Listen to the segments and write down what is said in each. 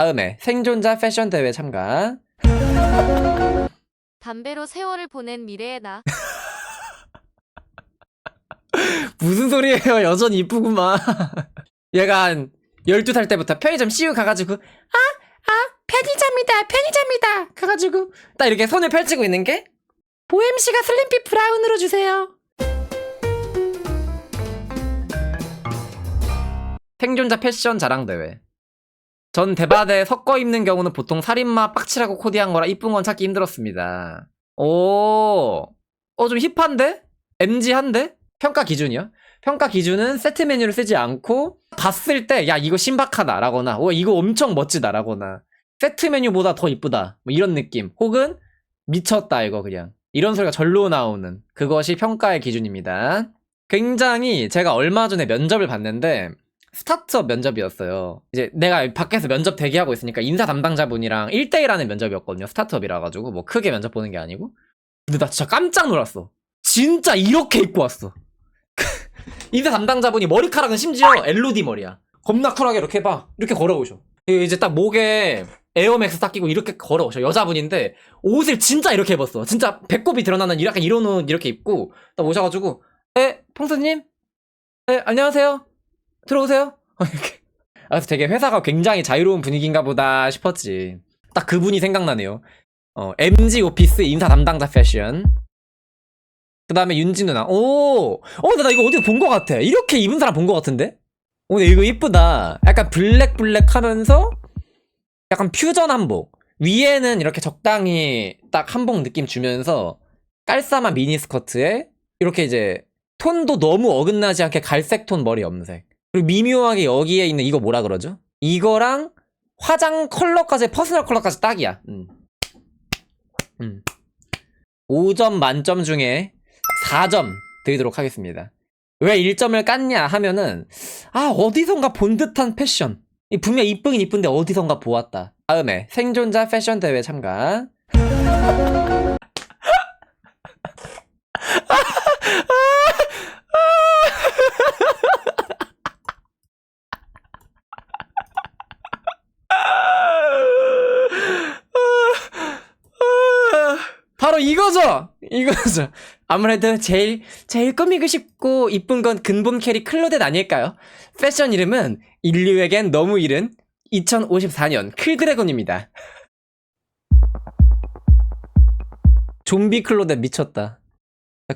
다음에 생존자 패션 대회 참가. 담배로 세월을 보낸 미래의 나. 무슨 소리예요? 여전히 이쁘구만. 얘가 한 12살 때부터 편의점 CU 가가지고, 아, 아, 편의점이다, 편의점이다. 가가지고, 딱 이렇게 손을 펼치고 있는 게, 보엠씨가 슬림피 브라운으로 주세요. 생존자 패션 자랑대회. 전 대바대 섞어 입는 경우는 보통 살인마 빡칠하고 코디한 거라 이쁜 건 찾기 힘들었습니다. 오, 어, 좀 힙한데? MG한데? 평가 기준이요? 평가 기준은 세트 메뉴를 쓰지 않고 봤을 때 야 이거 신박하다 라거나 오 이거 엄청 멋지다 라거나 세트 메뉴보다 더 이쁘다 뭐 이런 느낌 혹은 미쳤다 이거 그냥 이런 소리가 절로 나오는 그것이 평가의 기준입니다 굉장히 제가 얼마 전에 면접을 봤는데 스타트업 면접이었어요 이제 내가 밖에서 면접 대기하고 있으니까 인사 담당자분이랑 1대1 하는 면접이었거든요 스타트업이라 가지고 뭐 크게 면접 보는 게 아니고 근데 나 진짜 깜짝 놀랐어 진짜 이렇게 입고 왔어 인사 담당자분이 머리카락은 심지어 엘로디 머리야. 겁나 쿨하게 이렇게 해봐. 이렇게 걸어오셔. 이제 딱 목에 에어맥스 딱 끼고 이렇게 걸어오셔. 여자분인데 옷을 진짜 이렇게 입었어. 진짜 배꼽이 드러나는 약간 이런 옷 이렇게 입고 딱 오셔가지고 에 평수님, 에 안녕하세요. 들어오세요. 이렇게. 아, 그래서 되게 회사가 굉장히 자유로운 분위기인가 보다 싶었지. 딱 그분이 생각나네요. 어, MG 오피스 인사 담당자 패션. 그 다음에 윤진 누나. 오! 어, 근데 나 이거 어디서 본 것 같아. 이렇게 입은 사람 본 것 같은데? 오, 근데 이거 이쁘다. 약간 블랙 블랙 하면서 약간 퓨전 한복. 위에는 이렇게 적당히 딱 한복 느낌 주면서 깔쌈한 미니스커트에 이렇게 이제 톤도 너무 어긋나지 않게 갈색 톤 머리 염색. 그리고 미묘하게 여기에 있는 이거 뭐라 그러죠? 이거랑 화장 컬러까지 퍼스널 컬러까지 딱이야. 음. 음. 5점 만점 중에 4점 드리도록 하겠습니다. 왜 1점을 깠냐 하면은 아 어디선가 본 듯한 패션 이 분명 이쁘긴 이쁜데 어디선가 보았다 다음에 생존자 패션 대회 참가 이거죠 이거죠 아무래도 제일 제일 꾸미고 싶고 이쁜 건 근본 캐리 클로덴 아닐까요? 패션 이름은 인류에겐 너무 이른 2054년 클드래곤입니다. 좀비 클로덴 미쳤다.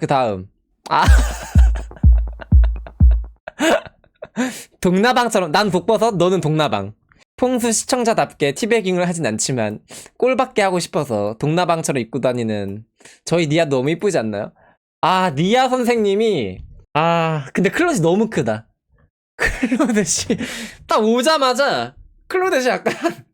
그 다음 아 동나방처럼 난 북버섯 너는 동나방. 풍수 시청자답게 티베깅을 하진 않지만 꼴밖에 하고 싶어서 동나방처럼 입고 다니는 저희 니아 너무 이쁘지 않나요? 아, 니아 선생님이, 아, 근데 클롯이 너무 크다. 클로넷이, 딱 오자마자, 클로넷이 약간,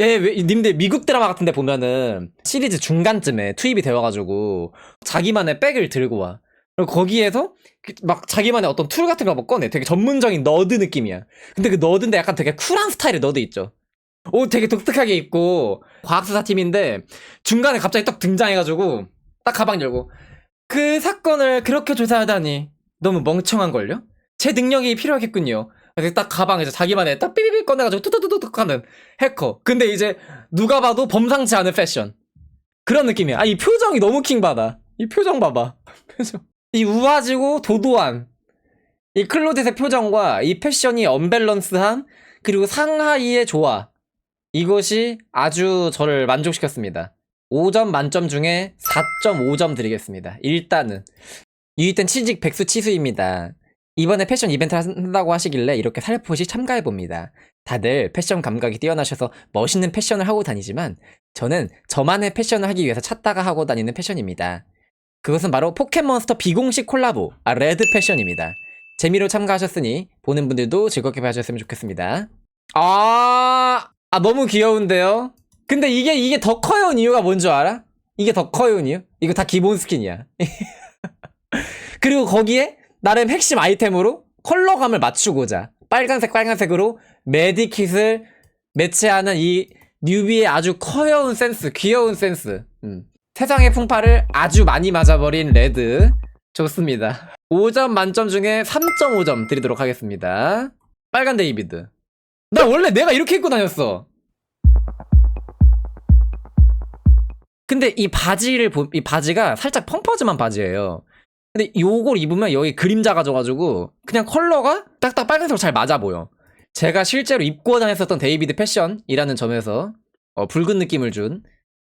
예, 왜, 님들 미국 드라마 같은데 보면은, 시리즈 중간쯤에 투입이 되어가지고, 자기만의 백을 들고 와. 그리고 거기에서, 그막 자기만의 어떤 툴 같은 거 막 꺼내. 되게 전문적인 너드 느낌이야. 근데 그 너드인데 약간 되게 쿨한 스타일의 너드 있죠. 옷 되게 독특하게 입고, 과학수사 팀인데, 중간에 갑자기 딱 등장해가지고, 딱 가방 열고, 그 사건을 그렇게 조사하다니 너무 멍청한 걸요? 제 능력이 필요하겠군요. 그래서 딱 가방에서 자기만의 딱 삐삐삐 꺼내가지고 뚜뚜뚜뚜 하는 해커. 근데 이제 누가 봐도 범상치 않은 패션. 그런 느낌이야. 아, 이 표정이 너무 킹받아. 이 표정 봐봐. 표정. 이 우아지고 도도한 이 클로젯의 표정과 이 패션이 언밸런스한 그리고 상하이의 조화. 이것이 아주 저를 만족시켰습니다. 5점 만점 중에 4.5점 드리겠습니다. 일단은 유이땐 취직 백수 치수입니다. 이번에 패션 이벤트를 한다고 하시길래 이렇게 살포시 참가해봅니다. 다들 패션 감각이 뛰어나셔서 멋있는 패션을 하고 다니지만 저는 저만의 패션을 하기 위해서 찾다가 하고 다니는 패션입니다. 그것은 바로 포켓몬스터 비공식 콜라보 아, 레드 패션입니다. 재미로 참가하셨으니 보는 분들도 즐겁게 봐주셨으면 좋겠습니다. 아, 아 너무 귀여운데요? 근데 이게 이게 더 커요운 이유가 뭔 줄 알아? 이게 더 커요운 이유? 이거 다 기본 스킨이야. 그리고 거기에 나름 핵심 아이템으로 컬러감을 맞추고자 빨간색 빨간색으로 메디킷을 매치하는 이 뉴비의 아주 커요운 센스, 귀여운 센스. 음. 세상의 풍파를 아주 많이 맞아버린 레드. 좋습니다. 5점 만점 중에 3.5점 드리도록 하겠습니다. 빨간 데이비드. 나 원래 내가 이렇게 입고 다녔어. 근데 이 바지를 보, 이 바지가 살짝 펑퍼짐한 바지예요. 근데 요걸 입으면 여기 그림자가 져가지고 그냥 컬러가 딱딱 빨간색으로 잘 맞아 보여. 제가 실제로 입고 다녔었던 데이비드 패션이라는 점에서 어, 붉은 느낌을 준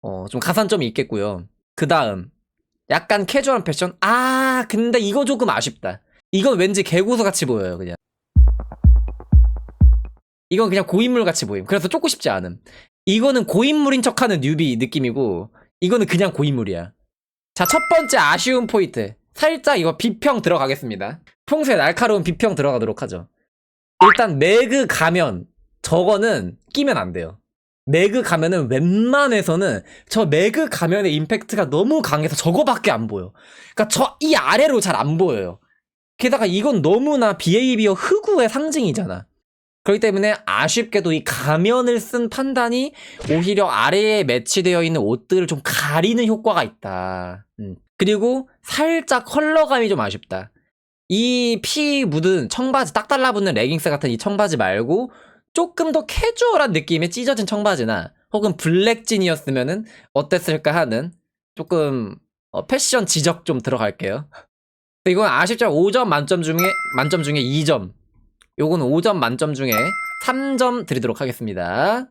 어, 좀 가산점이 있겠고요. 그 다음 약간 캐주얼한 패션. 아 근데 이거 조금 아쉽다. 이건 왠지 개고수 같이 보여요 그냥. 이건 그냥 고인물 같이 보임. 그래서 쫓고 싶지 않음. 이거는 고인물인 척하는 뉴비 느낌이고 이거는 그냥 고인물이야. 자, 첫 번째 아쉬운 포인트. 살짝 이거 비평 들어가겠습니다. 평소에 날카로운 비평 들어가도록 하죠. 일단 매그 가면 저거는 끼면 안 돼요. 매그 가면은 웬만해서는 저 매그 가면의 임팩트가 너무 강해서 저거밖에 안 보여. 그러니까 저 이 아래로 잘 안 보여요. 게다가 이건 너무나 비헤이비어 흑우의 상징이잖아. 그렇기 때문에 아쉽게도 이 가면을 쓴 판단이 오히려 아래에 매치되어 있는 옷들을 좀 가리는 효과가 있다. 음. 그리고 살짝 컬러감이 좀 아쉽다. 이 피 묻은 청바지, 딱 달라붙는 레깅스 같은 이 청바지 말고 조금 더 캐주얼한 느낌의 찢어진 청바지나 혹은 블랙진이었으면은 어땠을까 하는 조금 어, 패션 지적 좀 들어갈게요. 이건 아쉽지만 5점 만점 중에 만점 중에 2점. 요건 5점 만점 중에 3점 드리도록 하겠습니다.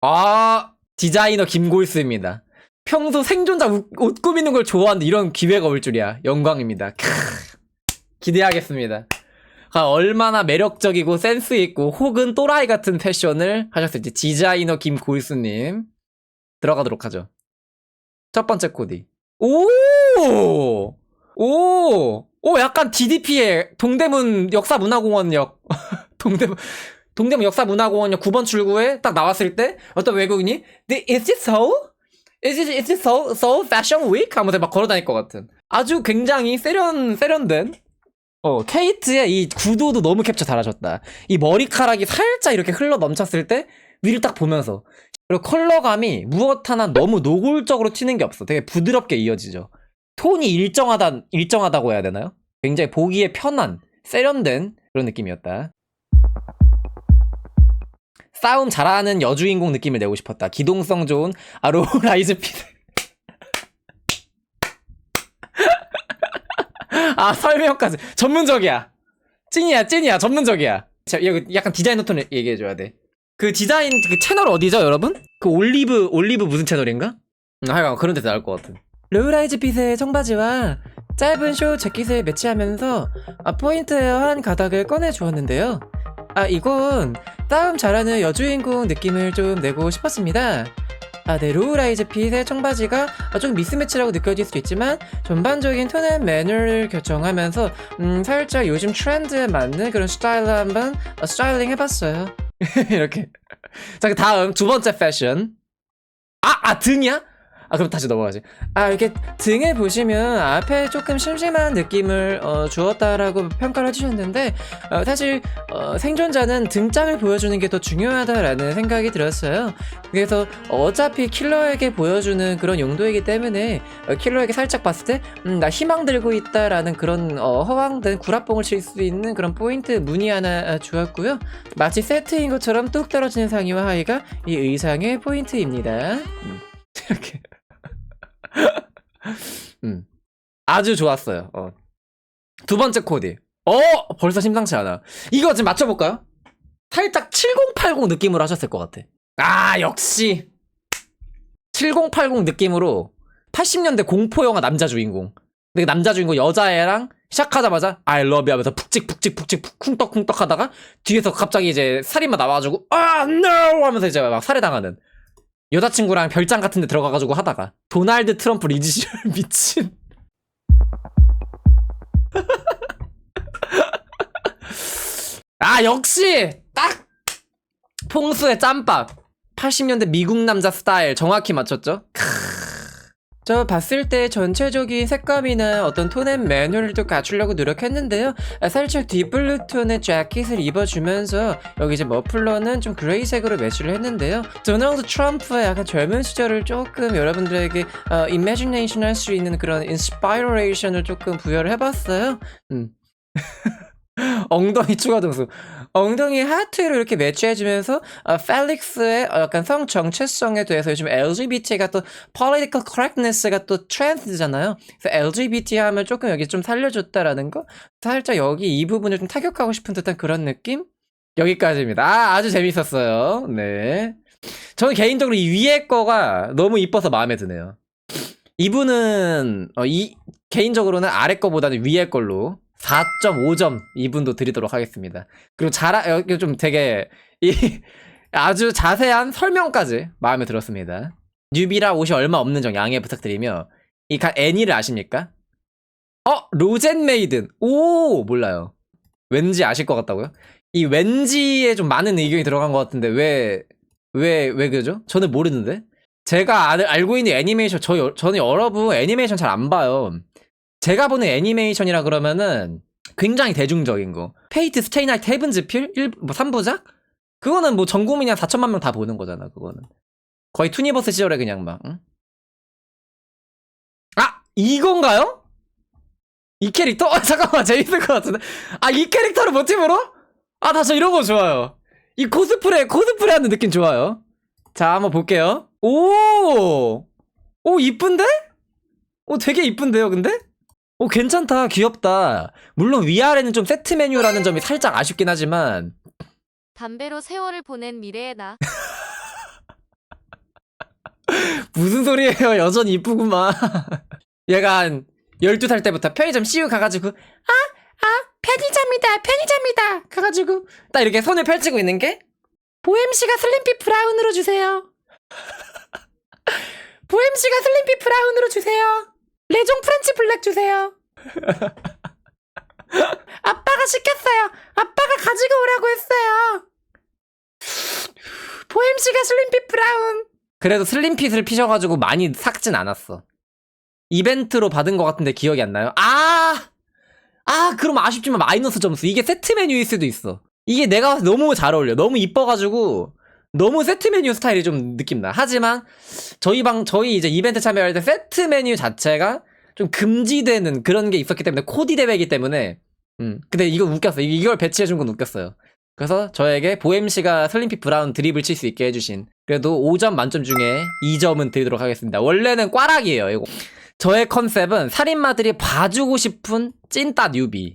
아, 디자이너 김골수입니다. 평소 생존자 옷, 옷 꾸미는 걸 좋아하는데 이런 기회가 올 줄이야. 영광입니다. 크, 기대하겠습니다. 아, 얼마나 매력적이고 센스 있고 혹은 또라이 같은 패션을 하셨을지 디자이너 김골수님 들어가도록 하죠. 첫 번째 코디. 오! 오! 오, 약간 DDP의 동대문 역사문화공원역. 동대문, 동대문 역사문화공원역 9번 출구에 딱 나왔을 때 어떤 외국인이 "The- Is it so? Is it, is it so, so fashion week? 하면서 막 걸어다닐 것 같은. 아주 굉장히 세련, 세련된 어, 케이트의 이 구도도 너무 캡처 잘하셨다. 이 머리카락이 살짝 이렇게 흘러 넘쳤을 때 위를 딱 보면서 그리고 컬러감이 무엇 하나 너무 노골적으로 튀는 게 없어. 되게 부드럽게 이어지죠. 톤이 일정하다, 일정하다고 해야 되나요? 굉장히 보기에 편한, 세련된 그런 느낌이었다. 싸움 잘하는 여주인공 느낌을 내고 싶었다. 기동성 좋은 아로라이즈 피드. 아, 설명까지. 전문적이야. 찐이야, 찐이야, 전문적이야. 자, 이거 약간 디자이너 톤 얘기해줘야 돼. 그 디자인, 그 채널 어디죠, 여러분? 그 올리브, 올리브 무슨 채널인가? 음, 하여간 그런 데서 나올 것 같은. 로우라이즈 핏의 청바지와 짧은 쇼 재킷을 매치하면서 아, 포인트 한 가닥을 꺼내 주었는데요. 아, 이건 싸움 잘하는 여주인공 느낌을 좀 내고 싶었습니다. 아, 네, 로우라이즈 핏의 청바지가 아, 좀 미스매치라고 느껴질 수도 있지만 전반적인 톤 앤 매너를 결정하면서 음, 살짝 요즘 트렌드에 맞는 그런 스타일로 한번 어, 스타일링 해봤어요. 이렇게. 자, 그 다음 두 번째 패션. 아, 아 등이야? 아 그럼 다시 넘어가지. 아 이렇게 등을 보시면 앞에 조금 심심한 느낌을 어, 주었다라고 평가를 해주셨는데 어, 사실 어, 생존자는 등장을 보여주는 게 더 중요하다라는 생각이 들었어요. 그래서 어차피 킬러에게 보여주는 그런 용도이기 때문에 어, 킬러에게 살짝 봤을 때 음, 나 희망 들고 있다라는 그런 어, 허황된 구라뽕을 칠 수 있는 그런 포인트 무늬 하나 아, 주었고요. 마치 세트인 것처럼 뚝 떨어지는 상의와 하의가 이 의상의 포인트입니다. 음, 이렇게. 음. 아주 좋았어요. 어. 두 번째 코디. 어, 벌써 심상치 않아. 이거 지금 맞춰볼까요? 살짝 7080 느낌으로 하셨을 것 같아. 아, 역시. 7080 느낌으로 80년대 공포 영화 남자 주인공. 근데 그 남자 주인공 여자애랑 시작하자마자 I love you 하면서 푹찍 푹찍 푹찍 푹 쿵떡쿵떡 하다가 뒤에서 갑자기 이제 살인마 나와가지고 아 no 하면서 이제 막 살해당하는 여자친구랑 별장 같은 데 들어가가지고 하다가 도날드 트럼프 리지시얼 미친. 아 역시! 딱! 풍수의 짬밥. 80년대 미국 남자 스타일 정확히 맞췄죠? 저 봤을 때 전체적인 색감이나 어떤 매너를 또 갖추려고 노력했는데요. 아, 살짝 딥블루 톤의 재킷을 입어주면서 여기 이제 머플러는 좀 그레이색으로 매치를 했는데요. 도널드 트럼프의 약간 젊은 시절을 조금 여러분들에게 어, 이미지네이션 할 수 있는 그런 인스파이레이션을 조금 부여를 해봤어요. 음. 엉덩이 추가 등수. 엉덩이 하트로 이렇게 매치해주면서 어, 펠릭스의 어, 약간 성 정체성에 대해서 요즘 LGBT가 또 political correctness가 또 트렌드잖아요. 그래서 LGBT 하면 조금 여기 좀 살려줬다라는 거 살짝 여기 이 부분을 좀 타격하고 싶은 듯한 그런 느낌? 여기까지입니다. 아, 아주 재밌었어요. 네. 저는 개인적으로 이 위에 거가 너무 이뻐서 마음에 드네요. 이분은 어, 이 개인적으로는 아래 거보다는 위에 걸로 4.5점 이분도 드리도록 하겠습니다. 그리고 잘 여기 좀 되게 이 아주 자세한 설명까지 마음에 들었습니다. 뉴비라 옷이 얼마 없는 점 양해 부탁드리며 이 가- 애니를 아십니까? 어 로젠 메이든 오 몰라요. 왠지 아실 것 같다고요? 이 왠지에 좀 많은 의견이 들어간 것 같은데 왜 왜 왜 그러죠? 저는 모르는데 제가 알, 알고 있는 애니메이션 저 여- 저는 여러분 애니메이션 잘 안 봐요. 제가 보는 애니메이션이라 그러면은 굉장히 대중적인 거. 페이트 스테이 나이트 헤븐즈 필 1, 뭐 3부작? 그거는 뭐 전 국민이 한 4천만 명 다 보는 거잖아, 그거는. 거의 투니버스 시절에 그냥 막, 응? 아! 이건가요? 이 캐릭터? 어, 잠깐만, 재밌을 것 같은데. 아, 이 캐릭터를 모티브로? 아, 나 저 이런 거 좋아요. 이 코스프레, 코스프레 하는 느낌 좋아요. 자, 한번 볼게요. 오! 오, 이쁜데? 오, 되게 이쁜데요, 근데? 오, 괜찮다. 귀엽다. 물론 위아래는 좀 세트 메뉴라는 점이 살짝 아쉽긴 하지만, 담배로 세월을 보낸 미래의 나. 무슨 소리예요? 여전히 이쁘구만. 얘가 한 12살 때부터 편의점 CU 가가지고, 아, 아, 편의점이다, 편의점이다. 가가지고, 딱 이렇게 손을 펼치고 있는 게, 보엠씨가 슬림피 브라운으로 주세요. 보엠씨가 슬림피 브라운으로 주세요. 레종 프렌치 블랙 주세요. 아빠가 시켰어요. 아빠가 가지고 오라고 했어요. 보엠씨가 슬림피 브라운. 그래도 슬림핏을 피셔가지고 많이 삭진 않았어. 이벤트로 받은 것 같은데 기억이 안 나요? 아! 아, 그럼 아쉽지만 마이너스 점수. 이게 세트 메뉴일 수도 있어. 이게 내가 너무 잘 어울려. 너무 이뻐가지고, 너무 세트 메뉴 스타일이 좀 느낌 나. 하지만, 저희 방, 저희 이제 이벤트 참여할 때 세트 메뉴 자체가 좀 금지되는 그런 게 있었기 때문에, 코디 대회이기 때문에, 음. 근데 이거 웃겼어. 이- 이걸 배치해 준 건 웃겼어요. 그래서 저에게 보엠씨가 슬림피 브라운 드립을 칠 수 있게 해주신 그래도 5점 만점 중에 2점은 드리도록 하겠습니다. 원래는 꽈락이에요. 이거. 저의 컨셉은 살인마들이 봐주고 싶은 찐따 뉴비.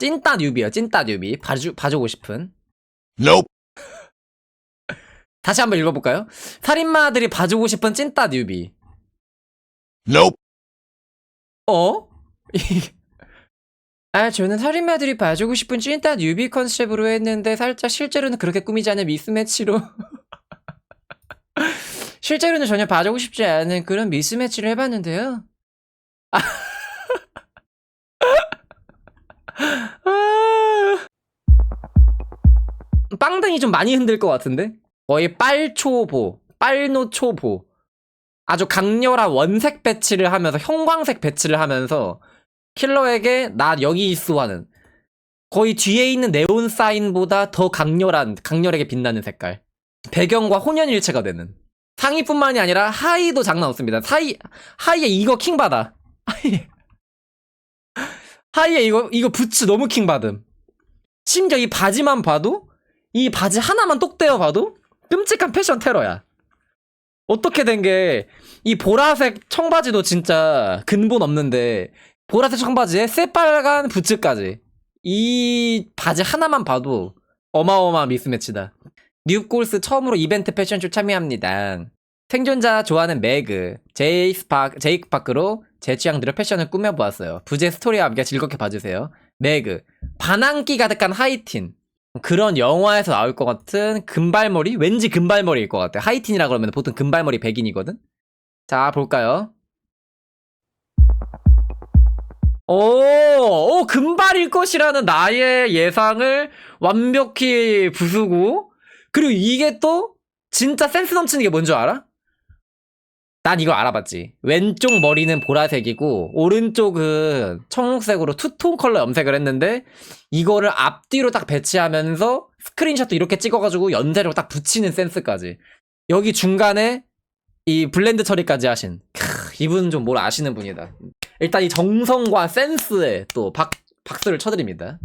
찐따 뉴비요. 찐따 뉴비. 봐주, 봐주고 싶은. Nope. 다시 한번 읽어볼까요? 살인마들이 봐주고 싶은 찐따 뉴비. Nope. 어? 아, 저는 살인마들이 봐주고 싶은 찐따 뉴비 컨셉으로 했는데 살짝 실제로는 그렇게 꾸미지 않은 미스매치로 실제로는 전혀 봐주고 싶지 않은 그런 미스매치를 해봤는데요. 아. 빵댕이 좀 많이 흔들 것 같은데? 거의 빨초보, 빨노초보. 아주 강렬한 원색 배치를 하면서 형광색 배치를 하면서 킬러에게 나 여기 있어 하는 거의 뒤에 있는 네온 사인보다 더 강렬한 강렬하게 빛나는 색깔. 배경과 혼연일체가 되는. 상의뿐만이 아니라 하의도 장난 없습니다. 하의 하의에 이거 킹 받아. 하의 하의에 이거 이거 부츠 너무 킹 받음. 심지어 이 바지만 봐도 이 바지 하나만 똑 떼어 봐도 끔찍한 패션 테러야. 어떻게 된 게 이 보라색 청바지도 진짜 근본 없는데 보라색 청바지에 새빨간 부츠까지 이 바지 하나만 봐도 어마어마한 미스매치다. 뉴골스 처음으로 이벤트 패션쇼 참여합니다. 생존자 좋아하는 매그 제이스 파, 제이크 파크로 제 취향대로 패션을 꾸며보았어요. 부제 스토리와 함께 즐겁게 봐주세요. 매그 반항기 가득한 하이틴 그런 영화에서 나올 것 같은 금발머리? 왠지 금발머리일 것 같아. 하이틴이라 그러면 보통 금발머리 백인이거든? 자, 볼까요? 오, 오, 금발일 것이라는 나의 예상을 완벽히 부수고, 그리고 이게 또 진짜 센스 넘치는 게 뭔지 알아? 난 이거 알아봤지. 왼쪽 머리는 보라색이고, 오른쪽은 청록색으로 투톤 컬러 염색을 했는데, 이거를 앞뒤로 딱 배치하면서 스크린샷도 이렇게 찍어가지고 연대로 딱 붙이는 센스까지. 여기 중간에 이 블렌드 처리까지 하신. 크, 이분은 좀뭘 아시는 분이다. 일단 이 정성과 센스에 또 박, 박수를 쳐드립니다.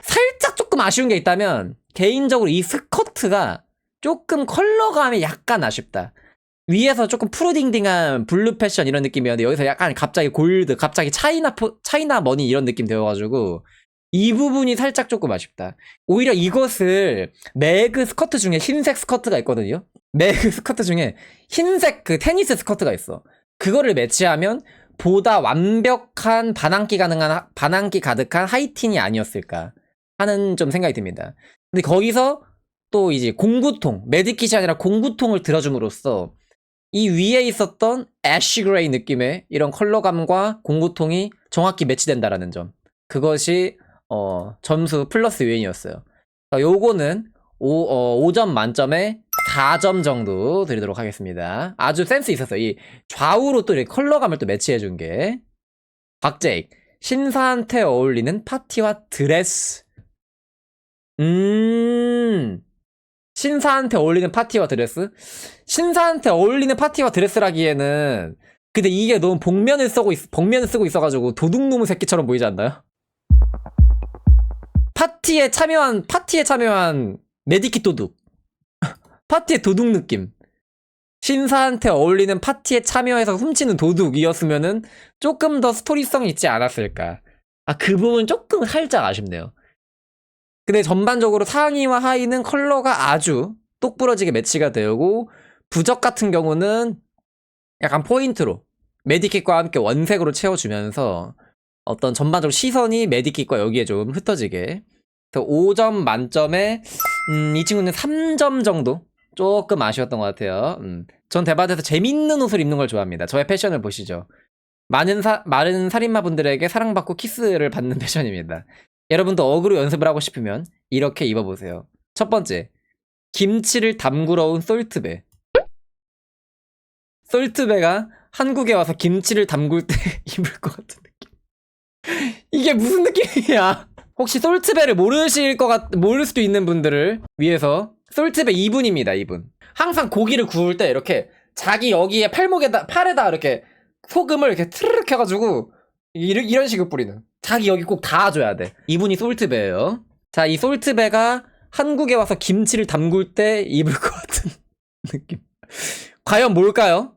살짝 조금 아쉬운 게 있다면 개인적으로 이 스커트가 조금 컬러감이 약간 아쉽다. 위에서 조금 푸르딩딩한 블루 패션 이런 느낌이었는데 여기서 약간 갑자기 골드, 갑자기 차이나 포, 차이나 머니 이런 느낌 되어가지고 이 부분이 살짝 조금 아쉽다. 오히려 이것을 매그 스커트 중에 흰색 스커트가 있거든요. 매그 스커트 중에 흰색 그 테니스 스커트가 있어. 그거를 매치하면 보다 완벽한 반항기 가능한 하- 반항기 가득한 하이틴이 아니었을까 하는 좀 생각이 듭니다. 근데 거기서 또 이제 공구통, 메디킷이 아니라 공구통을 들어줌으로써 이 위에 있었던 애쉬 그레이 느낌의 이런 컬러감과 공구통이 정확히 매치된다라는 점. 그것이 어, 점수 플러스 요인이었어요. 자, 요거는 5, 어, 5점 만점에 4점 정도 드리도록 하겠습니다. 아주 센스 있었어요. 이 좌우로 또 이렇게 컬러감을 또 매치해준 게. 박재익, 신사한테 어울리는 파티와 드레스. 음, 신사한테 어울리는 파티와 드레스? 신사한테 어울리는 파티와 드레스라기에는 근데 이게 너무 복면을 쓰고 있, 복면을 쓰고 있어가지고 도둑놈의 새끼처럼 보이지 않나요? 파티에 참여한 파티에 참여한 메디킷 도둑 파티의 도둑 느낌 신사한테 어울리는 파티에 참여해서 훔치는 도둑이었으면은 조금 더 스토리성이 있지 않았을까 아 그 부분 조금 살짝 아쉽네요 근데 전반적으로 상의와 하의는 컬러가 아주 똑부러지게 매치가 되고 부적 같은 경우는 약간 포인트로 메디킷과 함께 원색으로 채워주면서 어떤 전반적으로 시선이 메디킷과 여기에 좀 흩어지게. 그래서 5점 만점에 음, 이 친구는 3점 정도 조금 아쉬웠던 것 같아요. 음, 전 대바드에서 재밌는 옷을 입는 걸 좋아합니다. 저의 패션을 보시죠. 많은 사, 많은 살인마 분들에게 사랑받고 키스를 받는 패션입니다. 여러분도 어그로 연습을 하고 싶으면 이렇게 입어보세요. 첫 번째, 김치를 담그러 온 솔트배. 솔트배가 한국에 와서 김치를 담글 때 입을 것 같은 느낌. 이게 무슨 느낌이야? 혹시 솔트배를 모르실 것 같, 모를 수도 있는 분들을 위해서 솔트배 2분입니다, 2분. 항상 고기를 구울 때 이렇게 자기 여기에 팔목에다, 팔에다 이렇게 소금을 이렇게 트르륵 해가지고 이런, 이런 식으로 뿌리는. 자기 여기 꼭 닿아줘야 돼. 이분이 솔트배예요. 자, 이 솔트배가 한국에 와서 김치를 담글 때 입을 것 같은 느낌. 과연 뭘까요?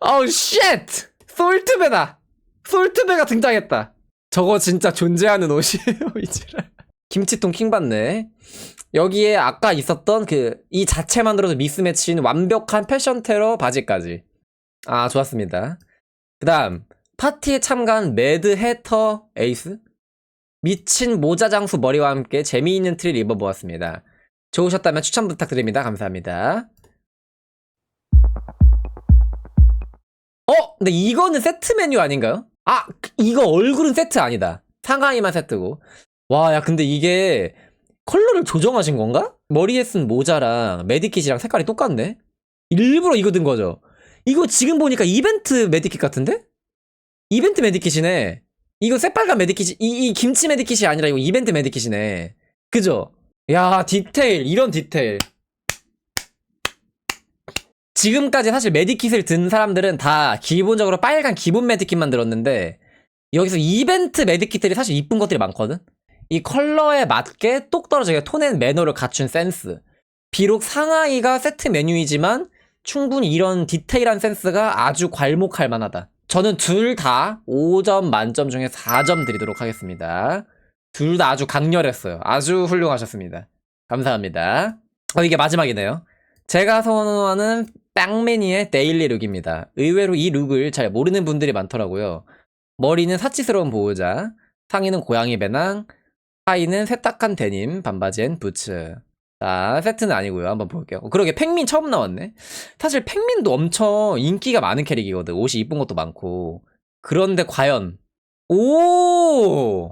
아우 쉣! 솔트배다. 솔트배가 등장했다. 저거 진짜 존재하는 옷이에요, 이지랄. 김치통 킹받네. 여기에 아까 있었던 그 이 자체만으로도 미스매치인 완벽한 패션 테러 바지까지. 아, 좋았습니다. 그다음 파티에 참가한 매드 해터 에이스 미친 모자 장수 머리와 함께 재미있는 트를 입어보았습니다. 좋으셨다면 추천 부탁드립니다. 감사합니다. 어? 근데 이거는 세트 메뉴 아닌가요? 아, 그- 이거 얼굴은 세트 아니다. 상하이만 세트고. 와, 야, 근데 이게 컬러를 조정하신 건가? 머리에 쓴 모자랑 메디킷이랑 색깔이 똑같네? 일부러 이거 든 거죠? 이거 지금 보니까 이벤트 메디킷 같은데? 이벤트 메디킷이네. 이거 새빨간 메디킷이, 이, 이 김치 메디킷이 아니라 이거 이벤트 메디킷이네. 그죠? 야, 디테일, 이런 디테일. 지금까지 사실 메디킷을 든 사람들은 다 기본적으로 빨간 기본 메디킷만 들었는데 여기서 이벤트 메디킷들이 사실 이쁜 것들이 많거든? 이 컬러에 맞게 똑 떨어지게 톤앤 매너를 갖춘 센스. 비록 상하이가 세트 메뉴이지만 충분히 이런 디테일한 센스가 아주 괄목할 만하다. 저는 둘 다 5점 만점 중에 4점 드리도록 하겠습니다. 둘 다 아주 강렬했어요. 아주 훌륭하셨습니다. 감사합니다. 어, 이게 마지막이네요. 제가 선호하는 빵매니의 데일리 룩입니다. 의외로 이 룩을 잘 모르는 분들이 많더라고요. 머리는 사치스러운 보호자, 상의는 고양이 배낭, 하의는 세탁한 데님, 반바지엔 부츠. 자, 세트는 아니고요. 한번 볼게요. 어, 그러게 팽민 처음 나왔네. 사실 팽민도 엄청 인기가 많은 캐릭이거든. 옷이 이쁜 것도 많고. 그런데 과연 오!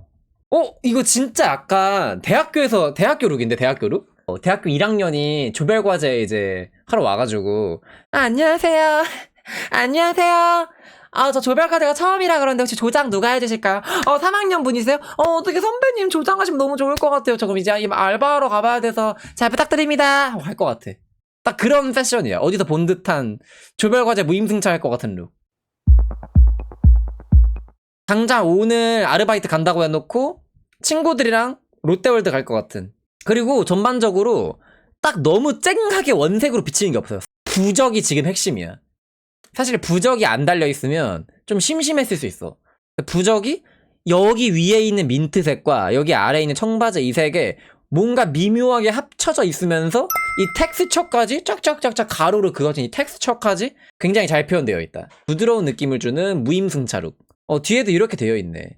어, 이거 진짜 약간 대학교에서 대학교 룩인데 대학교 룩? 어, 대학교 1학년이 조별 과제 이제 하러 와 가지고 아, 안녕하세요. 안녕하세요. 아, 저 조별과제가 처음이라 그런데 혹시 조장 누가 해주실까요? 어, 3학년 분이세요? 어, 어떻게 선배님 조장하시면 너무 좋을 것 같아요. 저 그럼 이제 이 알바하러 가봐야 돼서 잘 부탁드립니다. 할 것 같아. 딱 그런 패션이야. 어디서 본 듯한 조별과제 무임승차 할 것 같은 룩. 당장 오늘 아르바이트 간다고 해놓고 친구들이랑 롯데월드 갈 것 같은. 그리고 전반적으로 딱 너무 쨍하게 원색으로 비치는 게 없어요. 부적이 지금 핵심이야. 사실 부적이 안 달려 있으면 좀 심심했을 수 있어. 부적이 여기 위에 있는 민트색과 여기 아래에 있는 청바지 이 색에 뭔가 미묘하게 합쳐져 있으면서 이 텍스처까지 쫙쫙쫙쫙 가로로 그어진 이 텍스처까지 굉장히 잘 표현되어 있다. 부드러운 느낌을 주는 무임승차룩. 어, 뒤에도 이렇게 되어 있네.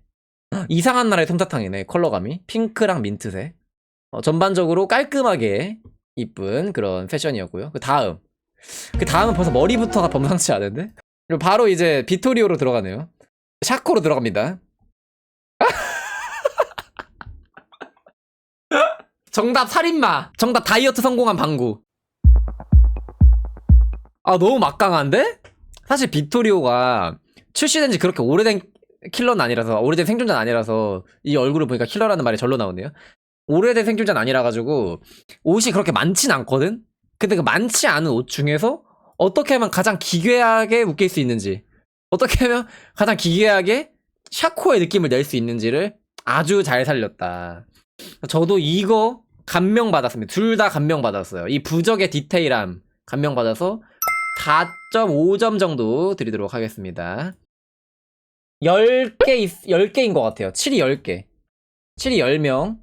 헉, 이상한 나라의 솜사탕이네, 컬러감이. 핑크랑 민트색. 어, 전반적으로 깔끔하게 이쁜 그런 패션이었고요. 그 다음. 그 다음은 벌써 머리부터가 범상치 않은데? 그리고 바로 이제 비토리오로 들어가네요. 샤코로 들어갑니다. 정답 살인마. 정답 다이어트 성공한 방구. 아 너무 막강한데? 사실 비토리오가 출시된 지 그렇게 오래된 킬러는 아니라서 오래된 생존자는 아니라서 이 얼굴을 보니까 킬러라는 말이 절로 나오네요. 오래된 생존자는 아니라 가지고 옷이 그렇게 많진 않거든. 근데 그 많지 않은 옷 중에서 어떻게 하면 가장 기괴하게 웃길 수 있는지, 어떻게 하면 가장 기괴하게 샤코의 느낌을 낼 수 있는지를 아주 잘 살렸다. 저도 이거 감명 받았습니다. 둘 다 감명 받았어요. 이 부적의 디테일함 감명 받아서 4.5점 정도 드리도록 하겠습니다. 10개, 있, 10개인 것 같아요. 7이 10개. 7이 10명.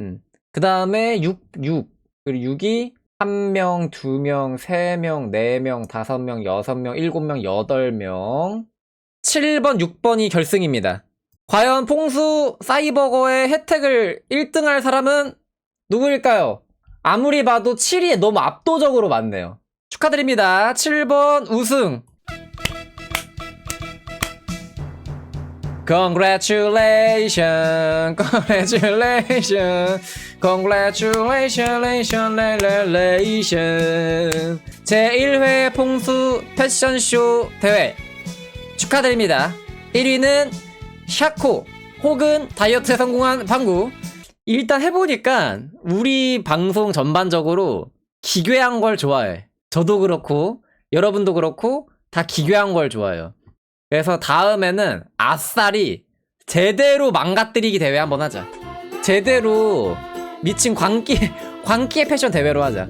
음. 그 다음에 6, 6. 그리고 6이 1명, 2명, 3명, 4명, 5명, 6명, 7명, 8명. 7번, 6번이 결승입니다. 과연 퐁수 사이버거의 혜택을 1등할 사람은 누구일까요? 아무리 봐도 7이 너무 압도적으로 많네요. 축하드립니다. 7번 우승. Congratulations, congratulations, congratulations, congratulations. 제1회 봉수 패션쇼 대회 축하드립니다. 1위는 샤코 혹은 다이어트에 성공한 방구. 일단 해보니까 우리 방송 전반적으로 기괴한 걸 좋아해. 저도 그렇고 여러분도 그렇고 다 기괴한 걸 좋아해요. 그래서 다음에는 아싸리 제대로 망가뜨리기 대회 한번 하자. 제대로 미친 광기 광기의 패션 대회로 하자.